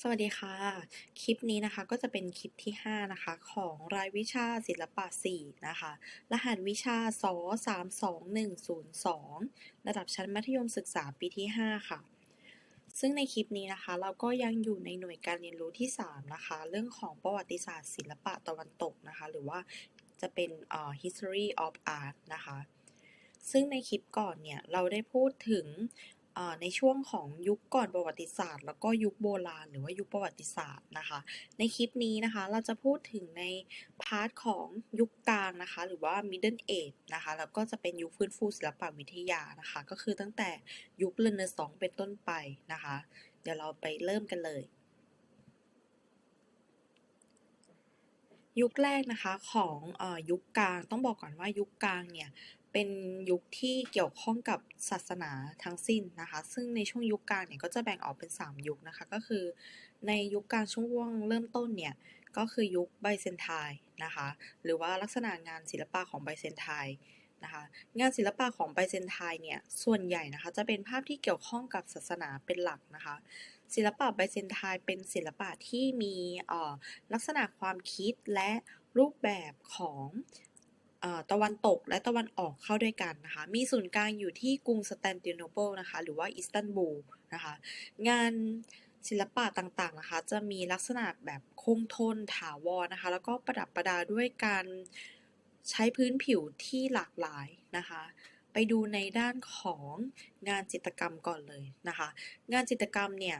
สวัสดีค่ะ คลิปนี้นะคะก็จะเป็นคลิปที่ 5 นะคะ ของรายวิชาศิลปะ 4 นะคะ รหัสวิชาส32102 ระดับชั้นมัธยมศึกษาปีที่ 5 ค่ะ ซึ่งในคลิปนี้นะคะ เราก็ยังอยู่ในหน่วยการเรียนรู้ที่ 3 นะคะ เรื่องของประวัติศาสตร์ศิลปะตะวันตกนะคะ หรือว่าจะเป็นเอ่อ history of art นะคะซึ่งในคลิปก่อนเนี่ย เราได้พูดถึง ในช่วงของยุคก่อนประวัติศาสตร์ แล้วก็ยุคโบราณ หรือว่ายุคประวัติศาสตร์นะคะ ในคลิปนี้นะคะเราจะพูดถึงในพาร์ทของยุคกลางนะคะ หรือว่า middle age นะคะ แล้วก็จะเป็นยุคฟื้นฟูศิลปวิทยานะคะ ก็คือตั้งแต่ยุคเรเนซองส์เป็นต้นไปนะคะ เดี๋ยวเราไปเริ่มกันเลยยุคแรกนะคะของอยุคกลางต้องบอกก่อนว่ายุคกลางเนี่ย เป็นยุคที่เกี่ยวข้องกับศาสนาทั้งสิ้นนะคะ ซึ่งในช่วงยุคกลางเนี่ยก็จะแบ่งออกเป็น 3 ยุคนะคะ ก็คือในยุคกลางช่วงเริ่มต้นเนี่ยก็คือยุคไบเซนไทน์นะคะ หรือว่าลักษณะงานศิลปะของไบเซนไทน์นะคะ งานศิลปะของไบเซนไทน์เนี่ยส่วนใหญ่นะคะจะเป็นภาพที่เกี่ยวข้องกับศาสนาเป็นหลักนะคะ ศิลปะไบเซนไทน์เป็นศิลปะที่มีออลักษณะความคิดและรูปแบบของ ตะวันตกและตะวันออกเข้าด้วยกันนะคะ มีศูนย์กลางอยู่ที่กรุงสแตนติโนเปิลนะคะ หรือว่าอิสตันบูลนะคะ งานศิลปะต่างๆนะคะ จะมีลักษณะแบบคงทนถาวรนะคะ แล้วก็ประดับประดาด้วยการใช้พื้นผิวที่หลากหลายนะคะ ไปดูในด้านของงานจิตรกรรมก่อนเลยนะคะ งานจิตรกรรมเนี่ย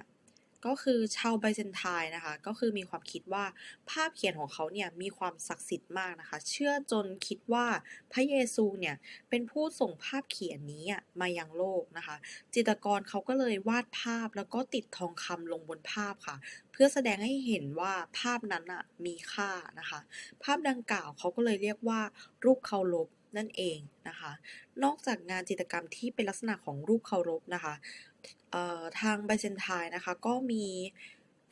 ก็คือชาวไบเซนไทน์นะคะ ก็คือมีความคิดว่าภาพเขียนของเขาเนี่ยมีความศักดิ์สิทธิ์มากนะคะ เชื่อจนคิดว่าพระเยซูเนี่ยเป็นผู้ส่งภาพเขียนนี้มายังโลกนะคะ จิตรกรเขาก็เลยวาดภาพแล้วก็ติดทองคำลงบนภาพค่ะ เพื่อแสดงให้เห็นว่าภาพนั้นอะมีค่านะคะ ภาพดังกล่าวเขาก็เลยเรียกว่ารูปเคารพนั่นเองนะคะ นอกจากงานจิตรกรรมที่เป็นลักษณะของรูปเคารพนะคะ ทางไบเซนไทน์นะคะ ก็มี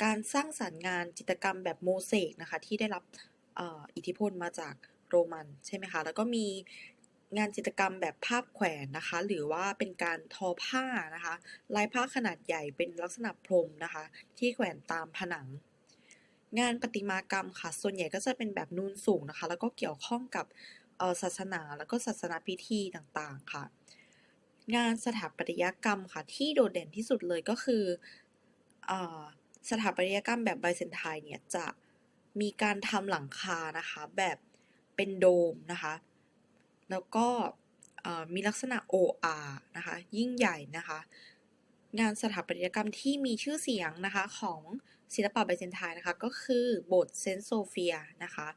การสร้างสรรค์งานจิตรกรรมแบบโมเสกนะคะ ที่ได้รับอิทธิพลมาจากโรมันใช่ไหมคะ แล้วก็มีงานจิตรกรรมแบบภาพแขวนนะคะ หรือว่าเป็นการทอผ้านะคะลายผ้าขนาดใหญ่เป็นลักษณะพรมนะคะ ที่แขวนตามผนัง งานประติมากรรมค่ะ ส่วนใหญ่ก็จะเป็นแบบนูนสูงนะคะ แล้วก็เกี่ยวข้องกับศาสนาแล้วก็ศาสนาพิธีต่างๆค่ะ งานสถาปัตยกรรมค่ะ ที่โดดเด่นที่สุดเลยก็คืออสถาปัตยกรรมแบบไบเซนไทน์เนี่ย จะมีการทำหลังคานะคะ แบบเป็นโดมนะคะ แล้วก็มีลักษณะ OR นะคะ ยิ่งใหญ่นะคะ งานสถาปัตยกรรมที่มีชื่อเสียงนะคะของศิลปะไบเซนไทน์นะคะ ก็คือโบสถ์เซนต์โซเฟียนะคะ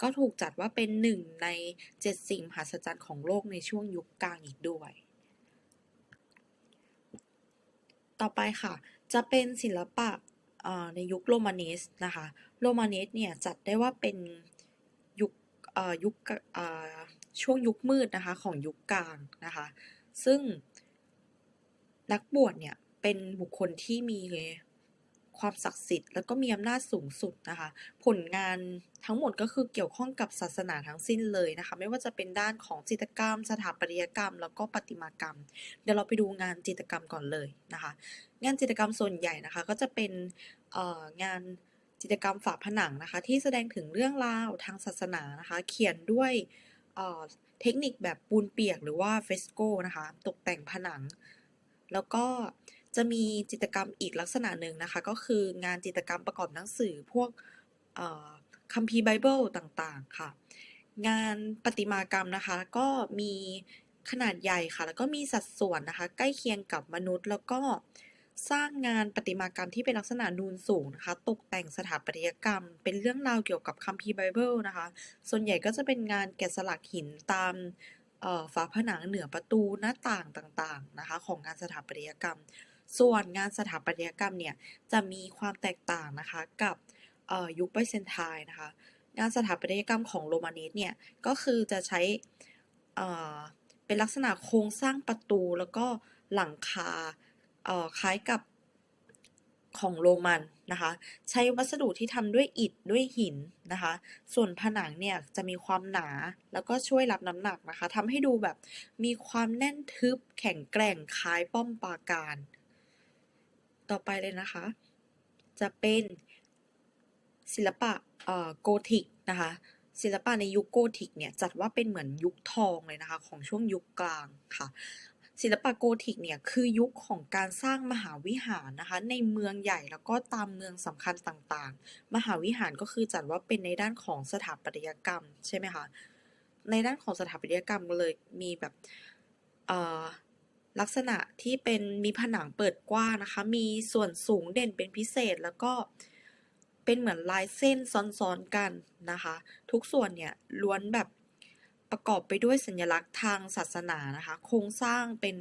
ก็ถูกจัดว่าเป็นหนึ่งในเจ็ดสิ่งมหัศจรรย์ของโลกในช่วงยุคกลางอีกด้วย ต่อไปค่ะ จะเป็นศิลปะในยุคโรมานิสนะคะ โรมานิสเนี่ยจัดได้ว่าเป็นยุคยุคช่วงยุคมืดนะคะของยุคกลางนะคะ ซึ่งนักบวชเนี่ยเป็นบุคคลที่มี ความศักดิ์สิทธิ์แล้วก็มีอำนาจสูงสุดนะคะ ผลงานทั้งหมดก็คือเกี่ยวข้องกับศาสนาทั้งสิ้นเลยนะคะ ไม่ว่าจะเป็นด้านของจิตรกรรม สถาปัตยกรรม แล้วก็ประติมากรรม เดี๋ยวเราไปดูงานจิตรกรรมก่อนเลยนะคะ งานจิตรกรรมส่วนใหญ่นะคะ ก็จะเป็นงานจิตรกรรมฝาผนังนะคะ ที่แสดงถึงเรื่องราวทางศาสนานะคะ เขียนด้วยเทคนิคแบบปูนเปียกหรือว่าเฟสโกนะคะ ตกแต่งผนัง แล้วก็ จะมีจิตรกรรมอีกลักษณะหนึ่งนะคะ ก็คืองานจิตรกรรมประกอบหนังสือพวกคัมภีร์ไบเบิลต่างๆค่ะ งานประติมากรรมนะคะก็มีขนาดใหญ่ค่ะ แล้วก็มีสัดส่วนนะคะ ใกล้เคียงกับมนุษย์ แล้วก็สร้างงานประติมากรรมที่เป็นลักษณะนูนสูงนะคะ ตกแต่งสถาปัตยกรรม เป็นเรื่องราวเกี่ยวกับคัมภีร์ไบเบิลนะคะ ส่วนใหญ่ก็จะเป็นงานแกะสลักหินตามฝาผนังเหนือประตูหน้าต่างต่างๆนะคะ ของงานสถาปัตยกรรม ส่วนงานสถาปัตยกรรมเนี่ยจะมีความแตกต่างนะคะกับยุคไบเซนไทน์นะคะ งานสถาปัตยกรรมของโรมานิสเนี่ยก็คือจะใช้เป็นลักษณะโครงสร้างประตูแล้วก็หลังคาคล้ายกับของโรมันนะคะ ใช้วัสดุที่ทำด้วยอิฐด้วยหินนะคะ ส่วนผนังเนี่ยจะมีความหนาแล้วก็ช่วยรับน้ำหนักนะคะทำให้ดูแบบมีความแน่นทึบแข็งแกร่งคล้ายป้อมปราการ ต่อไปเลยนะคะ จะเป็นศิลปะเอ่อโกธิกนะคะศิลปะในยุคโกธิกเนี่ยจัดว่าเป็นเหมือนยุคทองเลยนะคะของช่วงยุคกลางค่ะ ศิลปะโกธิกเนี่ยคือยุคของการสร้างมหาวิหารนะคะในเมืองใหญ่แล้วก็ตามเมืองสำคัญต่างๆ มหาวิหารก็คือจัดว่าเป็นในด้านของสถาปัตยกรรมใช่ไหมคะในด้านของสถาปัตยกรรมเลยมีแบบเอ่อ ลักษณะที่เป็นมีผนังเปิดกว้างนะคะ มีส่วนสูงเด่นเป็นพิเศษแล้วก็เป็นเหมือนลายเส้นซ้อนๆกันนะคะ ทุกส่วนเนี่ยล้วนแบบประกอบไปด้วยสัญลักษณ์ทางศาสนานะคะ โครงสร้างเป็น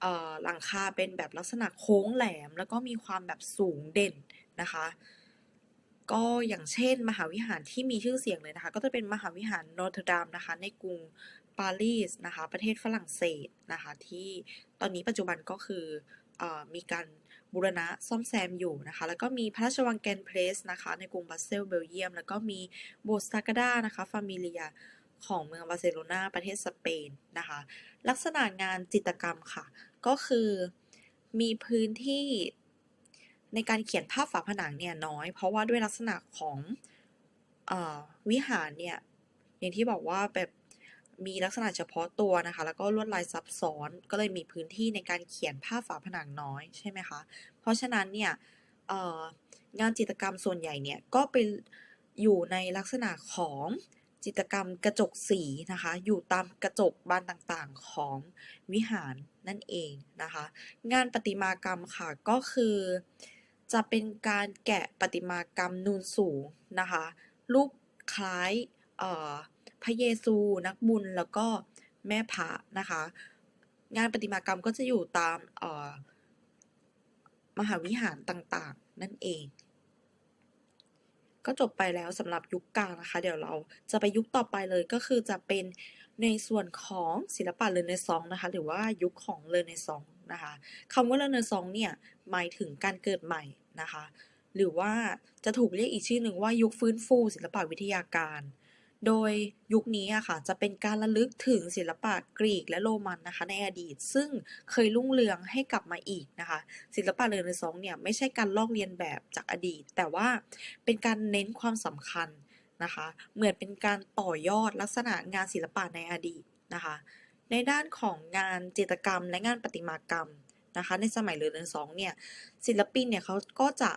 เออหลังคาเป็นแบบลักษณะโค้งแหลม แล้วก็มีความแบบสูงเด่นนะคะ ก็อย่างเช่นมหาวิหารที่มีชื่อเสียงเลยนะคะ ก็จะเป็นมหาวิหารโนเทอร์ดามนะคะ ในกรุง ปารีสนะคะ ประเทศฝรั่งเศสนะคะ ที่ตอนนี้ปัจจุบันก็คืออมีการบูรณะซ่อมแซมอยู่นะคะ แล้วก็มีพระราชวังแกนเพลสนะคะ ในกรุงบรัสเซลเบลเยียม แล้วก็มีโบสถ์ซากาดานะคะฟามิเลียของเมืองบาร์เซโลนาประเทศสเปนนะคะ ลักษณะงานจิตรกรรมค่ะ ก็คือมีพื้นที่ในการเขียนภาพฝาผนังเนี่ยน้อย เพราะว่าด้วยลักษณะของอวิหารเนี่ยอย่างที่บอกว่าแบบ มีลักษณะเฉพาะตัวนะคะ แล้วก็ลวดลายซับซ้อน ก็เลยมีพื้นที่ในการเขียนภาพฝาผนังน้อยใช่ไหมคะ เพราะฉะนั้นเนี่ยงานจิตรกรรมส่วนใหญ่เนี่ยก็ไปอยู่ในลักษณะของจิตรกรรมกระจกสีนะคะ อยู่ตามกระจกบานต่างๆของวิหารนั่นเองนะคะ งานประติมากรรมค่ะก็คือ จะเป็นการแกะประติมากรรมนูนสูงนะคะ รูปคล้ายเอ่อ พระเยซู นักบุญ แล้วก็แม่พระนะคะ งานประติมากรรมก็จะอยู่ตามมหาวิหารต่างๆ นั่นเอง ก็จบไปแล้วสำหรับยุคกลางนะคะ เดี๋ยวเราจะไปยุคต่อไปเลยก็คือจะเป็นในส่วนของศิลปะเรเนซองนะคะ หรือว่ายุคของเรเนซองนะคะคำว่าเรเนซองเนี่ยหมายถึงการเกิดใหม่นะคะ หรือว่าจะถูกเรียกอีกชื่อหนึ่งว่ายุคฟื้นฟูศิลปะวิทยาการ โดยยุคนี้อะค่ะจะเป็นการระลึกถึงศิลปะกรีกและโรมันนะคะในอดีต ซึ่งเคยรุ่งเรืองให้กลับมาอีกนะคะ ศิลปะเรเนซองส์เนี่ยไม่ใช่การลอกเลียนแบบจากอดีต แต่ว่าเป็นการเน้นความสำคัญนะคะ เหมือนเป็นการต่อยอดลักษณะงานศิลปะในอดีตนะคะ ในด้านของงานจิตรกรรมและงานประติมากรรมนะคะในสมัยเรเนซองส์เนี่ยศิลปินเนี่ยเขาก็จะ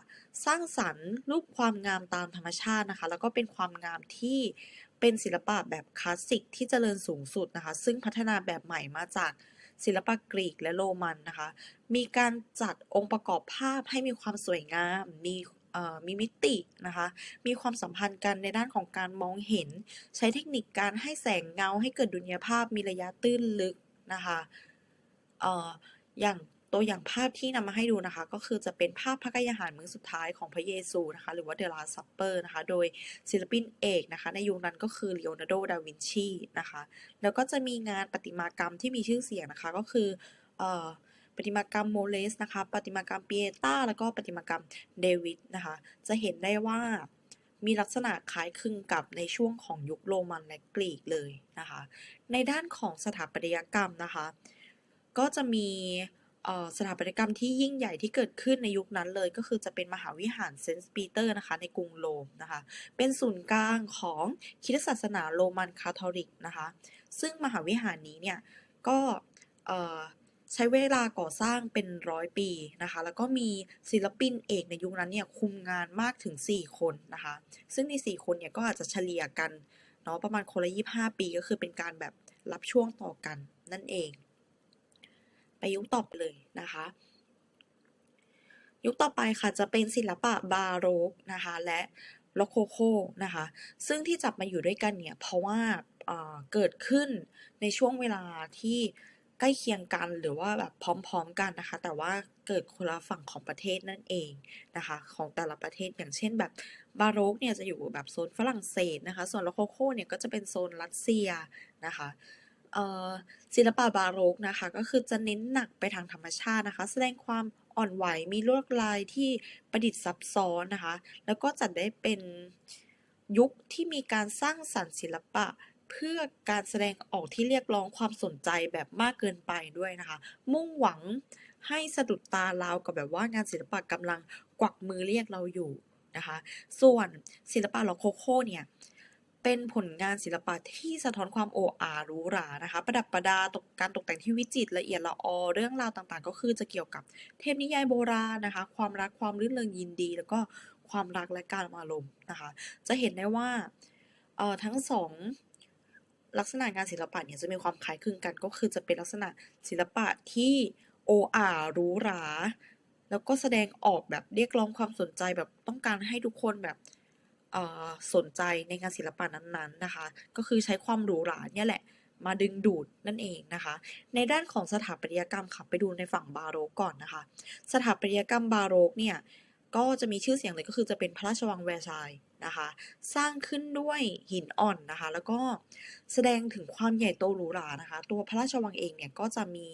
สร้างสรรค์รูปความงามตามธรรมชาตินะคะ แล้วก็เป็นความงามที่ เป็นศิลปะแบบคลาสสิกที่เจริญสูงสุดนะคะ ซึ่งพัฒนาแบบใหม่มาจากศิลปะกรีกและโรมันนะคะ มีการจัดองค์ประกอบภาพให้มีความสวยงาม มีมีมิตินะคะ มีความสัมพันธ์กันในด้านของการมองเห็น ใช้เทคนิคการให้แสงเงาให้เกิดดุลยภาพ มีระยะตื้นลึกนะคะอออย่าง ตัวอย่างภาพที่นำมาให้ดูนะคะ ก็คือจะเป็นภาพพระกายอาหารมื้อสุดท้ายของพระเยซูนะคะ หรือว่า The Last Supper นะคะ โดยศิลปินเอกนะคะ ในยุคนั้นก็คือลีโอนาร์โด ดาวินชีนะคะ แล้วก็จะมีงานประติมากรรมที่มีชื่อเสียงนะคะ ก็คือเอ่อประติมากรรมโมเลสนะคะประติมากรรมเปียต้า แล้วก็ประติมากรรมเดวิดนะคะ จะเห็นได้ว่ามีลักษณะคล้ายคลึงกับในช่วงของยุคโรมันและกรีกเลยนะคะ ในด้านของสถาปัตยกรรมนะคะ ก็จะมี สถาปัตยกรรมที่ยิ่งใหญ่ที่เกิดขึ้นในยุคนั้นเลย ก็คือจะเป็นมหาวิหารเซนต์ปีเตอร์นะคะในกรุงโรมนะคะเป็นศูนย์กลางของคริสตศาสนาโรมันคาทอลิกนะคะซึ่งมหาวิหารนี้เนี่ยก็ใช้เวลาก่อสร้างเป็นร้อยปีนะคะแล้วก็มีศิลปินเอกในยุคนั้นเนี่ยคุมงานมากถึง 4 คนนะคะซึ่งใน 4 คนเนี่ยก็อาจจะเฉลี่ยกันเนาะประมาณคนละ25 ปีก็คือเป็นการแบบรับช่วงต่อกันนั่นเอง ไปยุคต่อไปเลยนะคะ ยุคต่อไปค่ะจะเป็นศิลปะบาโรกนะคะและโรโคโคนะคะ ซึ่งที่จับมาอยู่ด้วยกันเนี่ย เพราะว่าเกิดขึ้นในช่วงเวลาที่ใกล้เคียงกันหรือว่าแบบพร้อมๆกันนะคะ แต่ว่าเกิดคนละฝั่งของประเทศนั่นเองนะคะ ของแต่ละประเทศอย่างเช่นแบบบาโรกเนี่ยจะอยู่แบบโซนฝรั่งเศสนะคะ ส่วนโรโคโคเนี่ยก็จะเป็นโซนรัสเซียนะคะ ศิลปะบาโรกนะคะ ก็คือจะเน้นหนักไปทางธรรมชาตินะคะ แสดงความอ่อนไหวมีลวดลายที่ประดิษฐ์ซับซ้อนนะคะ แล้วก็จัดได้เป็นยุคที่มีการสร้างสรรค์ศิลปะเพื่อการแสดงออกที่เรียกร้องความสนใจแบบมากเกินไปด้วยนะคะ มุ่งหวังให้สะดุดตาเรากับแบบว่างานศิลปะกำลังกวักมือเรียกเราอยู่นะคะ ส่วนศิลปะลอโคโค่เนี่ย เป็นผลงานศิลปะที่สะท้อนความโอ้อาหรูหรานะคะ ประดับประดาตกการตกแต่งที่วิจิตรละเอียดละออ เรื่องราวต่างๆ ก็คือจะเกี่ยวกับเทพนิยายโบราณนะคะ ความรักความรื่นเริงยินดี แล้วก็ความรักและการอารมณ์นะคะ จะเห็นได้ว่าเอ่อทั้งสองลักษณะงานศิลปะเนี่ยจะมีความคล้ายคลึงกัน ก็คือจะเป็นลักษณะศิลปะที่โอ้อาหรูหรา แล้วก็แสดงออกแบบเรียกร้องความสนใจแบบต้องการให้ทุกคนแบบ สนใจในงานศิลปะนั้นๆนะคะ ก็คือใช้ความหรูหราเนี่ยแหละมาดึงดูดนั่นเองนะคะ ในด้านของสถาปัตยกรรมค่ะไปดูในฝั่งบาโรกก่อนนะคะ สถาปัตยกรรมบาโรกเนี่ยก็จะมีชื่อเสียงเลยก็คือจะเป็นพระราชวังแวร์ซายนะคะ สร้างขึ้นด้วยหินอ่อนนะคะ แล้วก็แสดงถึงความใหญ่โตหรูหรานะคะ ตัวพระราชวังเองเนี่ยก็จะมี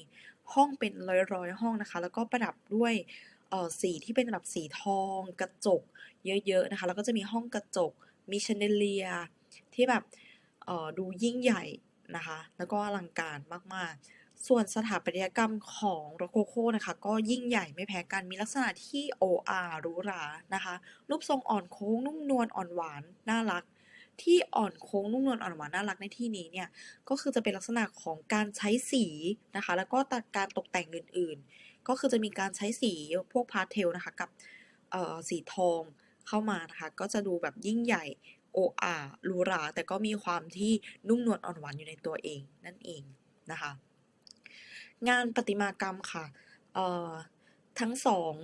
ห้องเป็นร้อยๆห้องนะคะ แล้วก็ประดับด้วย อ่อสีที่เป็นแบบสีทอง กระจกเยอะๆนะคะ แล้วก็จะมีห้องกระจก มีชนเดเลียร์ที่แบบเอ่อดูยิ่งใหญ่นะคะ แล้วก็อลังการมากๆ ส่วนสถาปัตยกรรมของโรโคโค่นะคะ ก็ยิ่งใหญ่ไม่แพ้กัน มีลักษณะที่โออาหรูหรานะคะ รูปทรงอ่อนโค้งนุ่มนวลอ่อนหวาน น่ารัก ที่อ่อนโค้งนุ่มนวลอ่อนหวานน่ารักในที่นี้เนี่ย ก็คือจะเป็นลักษณะของการใช้สีนะคะ แล้วก็การตกแต่งอื่น ๆ ก็คือจะมีการใช้สีพวกพาสเทลนะคะกับสีทองเข้ามานะคะก็จะดูแบบยิ่งใหญ่โออาหรูรา แต่ก็มีความที่นุ่มนวลอ่อนหวานอยู่ในตัวเองนั่นเองนะคะ งานประติมากรรมค่ะทั้งสอง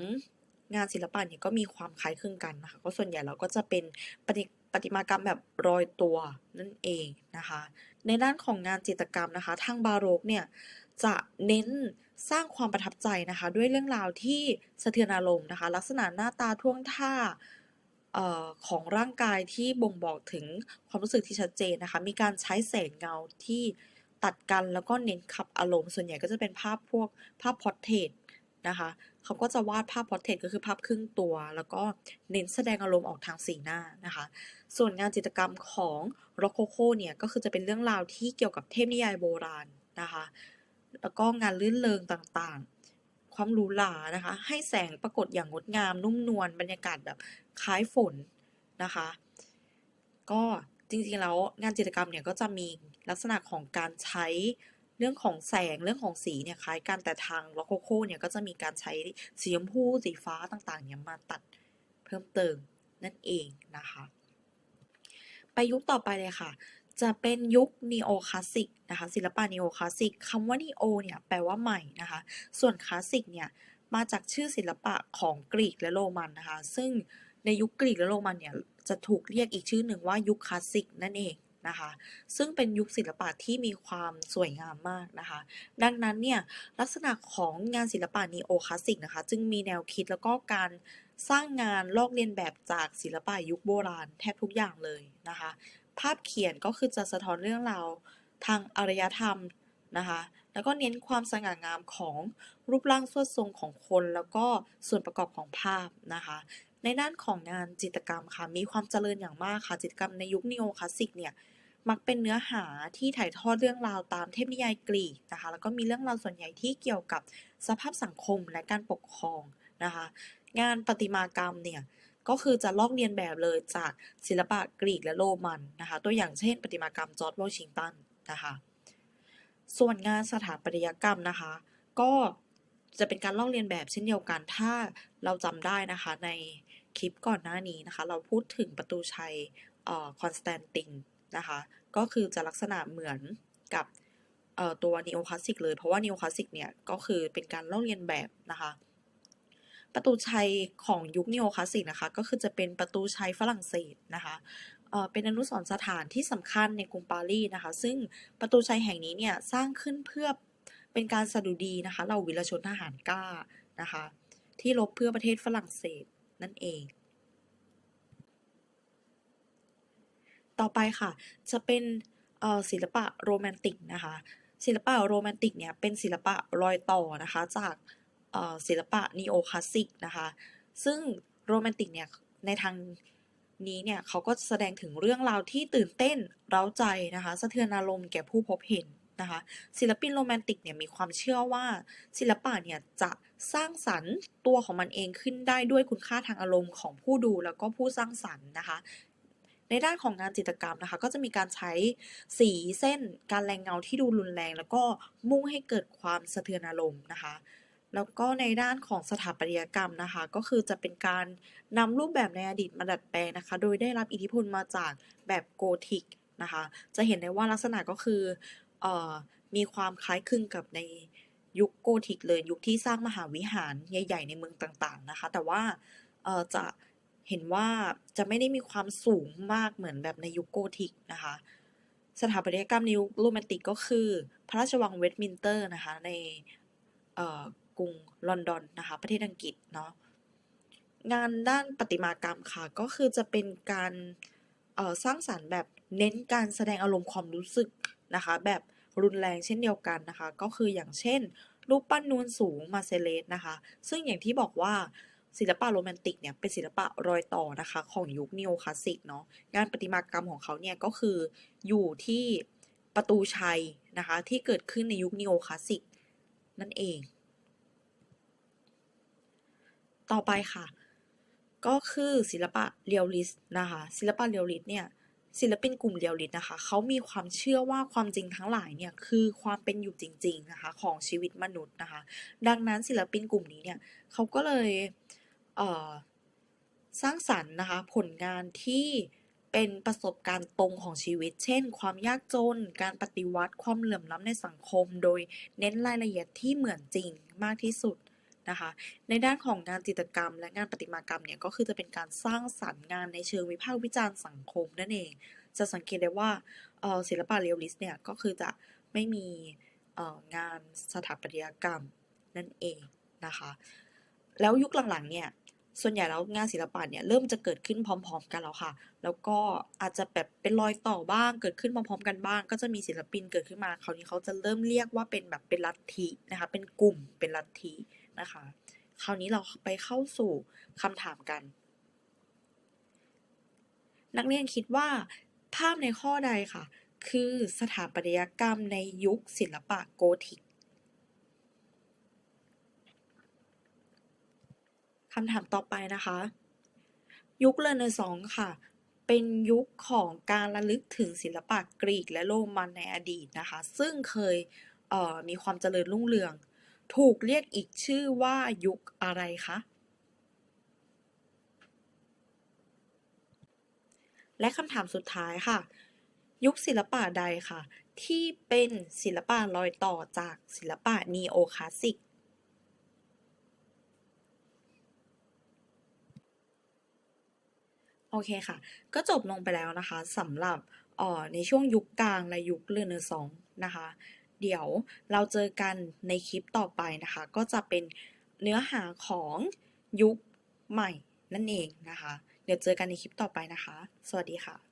งานศิลปะเนี่ยก็มีความคล้ายคลึงกันนะคะก็ส่วนใหญ่เราก็จะเป็นประติประติมากรรมแบบรอยตัวนั่นเองนะคะ ในด้านของงานจิตรกรรมนะคะ ทางบาโรกเนี่ย จะเน้นสร้างความประทับใจนะคะ ด้วยเรื่องราวที่สะเทือนอารมณ์นะคะ ลักษณะหน้าตาท่วงท่าออของร่างกายที่บ่งบอกถึงความรู้สึกที่ชัดเจนนะคะ มีการใช้แสงเงาที่ตัดกันแล้วก็เน้นขับอารมณ์ ส่วนใหญ่ก็จะเป็นภาพพวกภาพพอร์เทรตนะคะ เขาก็จะวาดภาพพอร์เทรตก็คือภาพครึ่งตัว แล้วก็เน้นแสดงอารมณ์ออกทางสีหน้านะคะ ส่วนงานจิตรกรรมของโรโคโคเนี่ย ก็คือจะเป็นเรื่องราวที่เกี่ยวกับเทพนิยายโบราณนะคะ แล้วก็งานลื่นเริงต่างๆ ความหรูหรานะคะ ให้แสงปรากฏอย่างงดงาม นุ่มนวลบรรยากาศแบบคล้ายฝนนะคะ ก็จริงๆแล้วงานจิตรกรรมเนี่ยก็จะมีลักษณะของการใช้เรื่องของแสงเรื่องของสีเนี่ยคล้ายกันแต่ทางโรโคโค่เนี่ยก็จะมีการใช้สีชมพูสีฟ้าต่างๆเนี่ยมาตัดเพิ่มเติมนั่นเองนะคะ ไปยุคต่อไปเลยค่ะ จะเป็นยุคนีโอคลาสสิกนะคะศิลปะนีโอคลาสสิกคำว่านีโอเนี่ยแปลว่าใหม่นะคะ ส่วนคลาสสิกเนี่ยมาจากชื่อศิลปะของกรีกและโรมันนะคะ ซึ่งในยุคกรีกและโรมันเนี่ยจะถูกเรียกอีกชื่อหนึ่งว่ายุคคลาสสิกนั่นเองนะคะ ซึ่งเป็นยุคศิลปะที่มีความสวยงามมากนะคะ ดังนั้นเนี่ยลักษณะของงานศิลปะนีโอคลาสสิกนะคะ จึงมีแนวคิดแล้วก็การสร้างงานลอกเลียนแบบจากศิลปะยุคโบราณแทบทุกอย่างเลยนะคะ ภาพเขียนก็คือจะสะท้อนเรื่องราวทางอารยธรรมนะคะ แล้วก็เน้นความสง่างามของรูปร่างสวดทรงของคน แล้วก็ส่วนประกอบของภาพนะคะ ในด้านของงานจิตรกรรมค่ะ มีความเจริญอย่างมากค่ะ จิตรกรรมในยุคนีโอคลาสสิกเนี่ย มักเป็นเนื้อหาที่ถ่ายทอดเรื่องราวตามเทพนิยายกรีกนะคะ แล้วก็มีเรื่องราวส่วนใหญ่ที่เกี่ยวกับสภาพสังคมและการปกครองนะคะ งานประติมากรรมเนี่ย ก็คือจะลอกเลียนแบบเลยจากศิลปะกรีกและโรมันนะคะ ตัวอย่างเช่นประติมากรรมจอร์จวอชิงตันนะคะ ส่วนงานสถาปัตยกรรมนะคะ ก็จะเป็นการลอกเลียนแบบเช่นเดียวกัน ถ้าเราจำได้นะคะในคลิปก่อนหน้านี้นะคะ เราพูดถึงประตูชัยออคอนสแตนตินนะคะ ก็คือจะลักษณะเหมือนกับตัวนีโอคลาสสิกเลย เพราะว่านีโอคลาสสิกเนี่ยก็คือเป็นการลอกเลียนแบบนะคะ ประตูชัยของยุคนีโอคลาสสิกนะคะ ก็คือจะเป็นประตูชัยฝรั่งเศสนะคะเป็นอนุสรณ์สถานที่สำคัญในกรุงปารีสนะคะ ซึ่งประตูชัยแห่งนี้เนี่ยสร้างขึ้นเพื่อเป็นการสดุดีนะคะเหล่าวีรชนทหารกล้านะคะ ที่รบเพื่อประเทศฝรั่งเศสนั่นเอง ต่อไปค่ะ จะเป็นศิลปะโรแมนติกนะคะ ศิลปะโรแมนติกเนี่ยเป็นศิลปะรอยต่อนะคะจาก ศิลปะนีโอคลาสสิกนะคะ ซึ่งโรแมนติกเนี่ย ในทางนี้เนี่ยเขาก็แสดงถึงเรื่องราวที่ตื่นเต้น เร้าใจนะคะ สะเทือนอารมณ์แก่ผู้พบเห็นนะคะ ศิลปินโรแมนติกเนี่ยมีความเชื่อว่าศิลปะเนี่ยจะสร้างสรรค์ตัวของมันเองขึ้นได้ด้วยคุณค่าทางอารมณ์ของผู้ดูแล้วก็ผู้สร้างสรรค์นะคะในด้านของงานจิตรกรรมนะคะ ก็จะมีการใช้สีเส้นการแรงเงาที่ดูรุนแรง แล้วก็มุ่งให้เกิดความสะเทือนอารมณ์นะคะ แล้วก็ในด้านของสถาปัตยกรรมนะคะ ก็คือจะเป็นการนำรูปแบบในอดีตมาดัดแปลงนะคะ โดยได้รับอิทธิพลมาจากแบบโกธิกนะคะ จะเห็นได้ว่าลักษณะก็คือออมีความคล้ายคลึงกับในยุคโกธิกเลยยุคที่สร้างมหาวิหารใหญ่ ๆ ในเมืองต่างๆนะคะ แต่ว่าจะเห็นว่าจะไม่ได้มีความสูงมากเหมือนแบบในยุคโกธิกนะคะ สถาปัตยกรรมในยุคโรแมนติกก็คือ พระราชวังเวสต์มินสเตอร์นะคะใน กรุงลอนดอนนะคะประเทศอังกฤษเนาะงานด้านประติมากรรมค่ะก็คือจะเป็นการสร้างสรรค์แบบเน้นการแสดงอารมณ์ความรู้สึกนะคะแบบรุนแรงเช่นเดียวกันนะคะ ก็คืออย่างเช่น รูปปั้นนูนสูงมาเซเลสนะคะ ซึ่งอย่างที่บอกว่าศิลปะโรแมนติกเนี่ยเป็นศิลปะรอยต่อนะคะ ของยุคนีโอคลาสสิกเนาะงานประติมากรรมของเขาเนี่ยก็คืออยู่ที่ประตูชัยนะคะ ที่เกิดขึ้นในยุคนีโอคลาสสิกนั่นเอง ต่อไปค่ะ ก็คือศิลปะเรียลลิสต์นะคะ ศิลปะเรียลลิสต์เนี่ยศิลปินกลุ่มเรียลลิสต์นะคะเขามีความเชื่อว่าความจริงทั้งหลายเนี่ยคือความเป็นอยู่จริงๆนะคะของชีวิตมนุษย์นะคะ ดังนั้นศิลปินกลุ่มนี้เนี่ยเขาก็เลยเสร้างสรรค์นะคะผลงานที่เป็นประสบการณ์ตรงของชีวิต เช่น ความยากจน การปฏิวัติ ความเหลื่อมล้ำในสังคม โดยเน้นรายละเอียดที่เหมือนจริงมากที่สุด นะคะ ในด้านของงานจิตรกรรม และงานประติมากรรมเนี่ยก็คือจะเป็นการสร้างสรรค์งานในเชิงวิพากษ์วิจารณ์สังคมนั่นเอง จะสังเกตได้ว่าศิลปะเรียลลิสต์เนี่ยก็คือจะไม่มีงานสถาปัตยกรรมนั่นเองนะคะ แล้วยุคหลังๆเนี่ยส่วนใหญ่แล้วงานศิลปะเนี่ยเริ่มจะเกิดขึ้นพร้อม ๆ กันแล้วค่ะ แล้วก็อาจจะแบบเป็นรอยต่อบ้าง เกิดขึ้นพร้อมๆ กันบ้าง ก็จะมีศิลปินเกิดขึ้นมา คราวนี้เขาจะเริ่มเรียกว่าเป็นแบบเป็นลัทธินะคะ เป็นกลุ่มเป็นลัทธิ นะคะ คราวนี้เราไปเข้าสู่คำถามกัน นักเรียนคิดว่าภาพในข้อใดค่ะ คือสถาปัตยกรรมในยุคศิลปะโกธิกคำถามต่อไปนะคะ ยุคเรเนซองส์ค่ะ เป็นยุคของการระลึกถึงศิลปะกรีกและโรมันในอดีตนะคะ ซึ่งเคยเมีความเจริญรุ่งเรือง ถูกเรียกอีกชื่อว่ายุคอะไรคะและคำถามสุดท้ายค่ะ ยุคศิลปะใดค่ะ ที่เป็นศิลปะรอยต่อจากศิลปะนีโอคลาสสิกโอเคค่ะ ก็จบลงไปแล้วนะคะสำหรับออในช่วงยุคกลางและยุคเรเนซองส์นะคะ เดี๋ยวเราเจอกันในคลิปต่อไปนะคะ ก็จะเป็นเนื้อหาของยุคใหม่นั่นเองนะคะ เดี๋ยวเจอกันในคลิปต่อไปนะคะ สวัสดีค่ะ